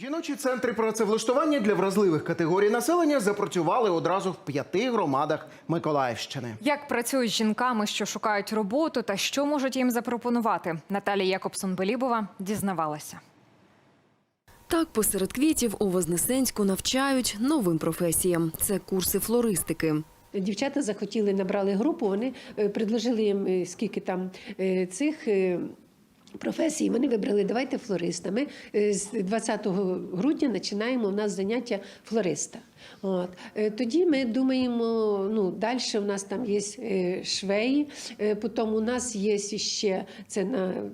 Жіночі центри працевлаштування для вразливих категорій населення запрацювали одразу в п'яти громадах Миколаївщини. Як працюють з жінками, що шукають роботу, та що можуть їм запропонувати? Наталія Якобсон-Белібова дізнавалася. Так, посеред квітів у Вознесенську навчають новим професіям. Це курси флористики. Дівчата захотіли, набрали групу, вони е, предложили їм е, скільки там е, цих. Професій вони вибрали давайте флориста. Ми е, з 20 грудня починаємо у нас заняття флориста. От. Е, Тоді ми думаємо, ну, далі у нас там є е, швеї, потім у нас є ще це на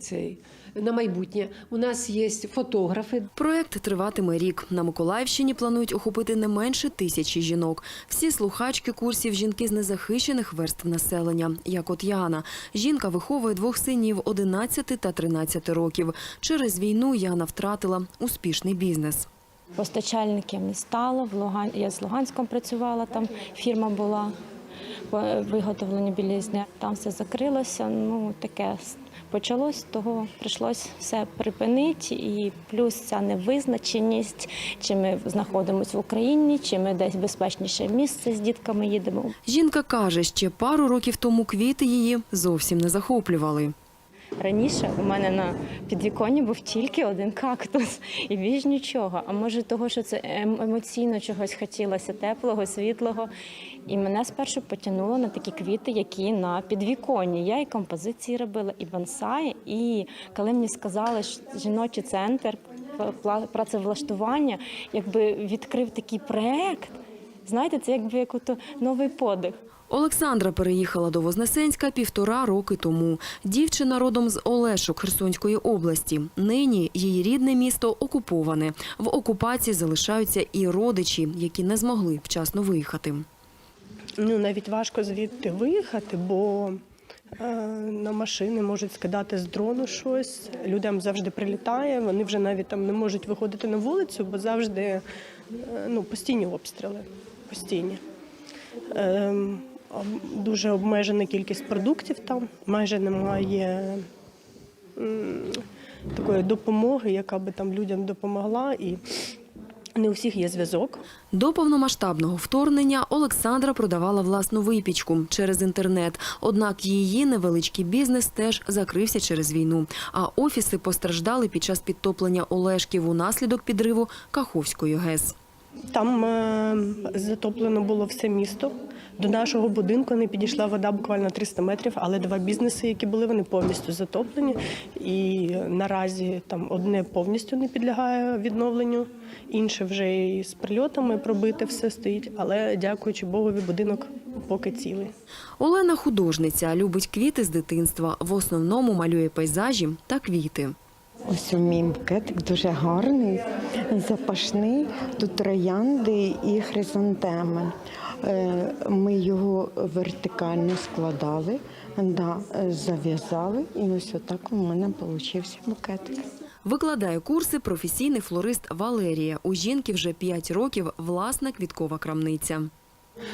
цей. На майбутнє у нас є фотографи, Проект триватиме рік. На Миколаївщині планують охопити не менше тисячі жінок. Всі слухачки курсів жінки з незахищених верств населення, як от Яна. Жінка виховує двох синів 11 та 13 років. Через війну Яна втратила успішний бізнес. Постачальників не стало. В Луган... Я з Луганськом працювала, там фірма була по виготовленню білізни. Там все закрилося. Ну таке почалось, того прийшлось все припинити. І плюс ця невизначеність, чи ми знаходимося в Україні, чи ми десь безпечніше місце з дітками їдемо. Жінка каже, ще пару років тому квіти її зовсім не захоплювали. Раніше у мене на підвіконні був тільки один кактус і більш нічого. А може, того, що це ем- емоційно чогось хотілося, теплого, світлого. І мене спершу потягнуло на такі квіти, які на підвіконні. Я і композиції робила, і бонсаї. І коли мені сказали, що жіночий центр працевлаштування, якби відкрив такий проект, знаєте, це якби як новий подих. Олександра переїхала до Вознесенська півтора роки тому. Дівчина родом з Олешок Херсонської області. Нині її рідне місто окуповане. В окупації залишаються і родичі, які не змогли вчасно виїхати. Ну, навіть важко звідти виїхати, бо е, на машини можуть скидати з дрону щось. Людям завжди прилітає, вони вже навіть там не можуть виходити на вулицю, бо завжди е, ну, постійні обстріли. Постійні. Дуже обмежена кількість продуктів там, майже немає такої допомоги, яка би там людям допомогла. І не у всіх є зв'язок. До повномасштабного вторгнення Олександра продавала власну випічку через інтернет. Однак її невеличкий бізнес теж закрився через війну. А офіси постраждали під час підтоплення Олешків унаслідок підриву Каховської ГЕС. Там е, затоплено було все місто. До нашого будинку не підійшла вода буквально 300 метрів, але два бізнеси, які були, вони повністю затоплені. І наразі там одне повністю не підлягає відновленню, інше вже і з прильотами пробите все стоїть. Але дякуючи Богові, будинок поки цілий. Олена художниця, любить квіти з дитинства. В основному малює пейзажі та квіти. Ось мій букетик дуже гарний, запашний. Тут троянди і хризантеми. Е, Ми його вертикально складали, да, е, зав'язали, і ось отак у мене вийшов букетик. Викладає курси професійний флорист Валерія. У жінки вже 5 років власна квіткова крамниця.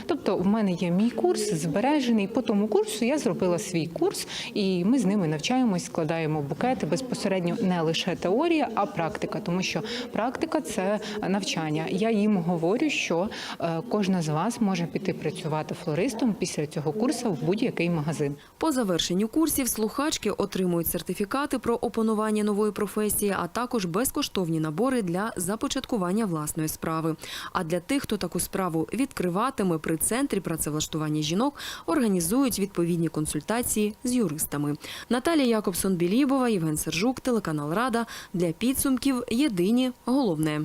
Тобто, в мене є мій курс збережений. По тому курсу я зробила свій курс, і ми з ними навчаємось, складаємо букети безпосередньо не лише теорія, а практика, тому що практика це навчання. Я їм говорю, що е, кожна з вас може піти працювати флористом після цього курсу в будь-який магазин. По завершенню курсів слухачки отримують сертифікати про опанування нової професії, а також безкоштовні набори для започаткування власної справи. А для тих, хто таку справу відкриватиме при центрі працевлаштування жінок, організують відповідні консультації з юристами. Наталія Якобсон-Білібова, Євген Сержук, телеканал Рада для підсумків. Єдині головне.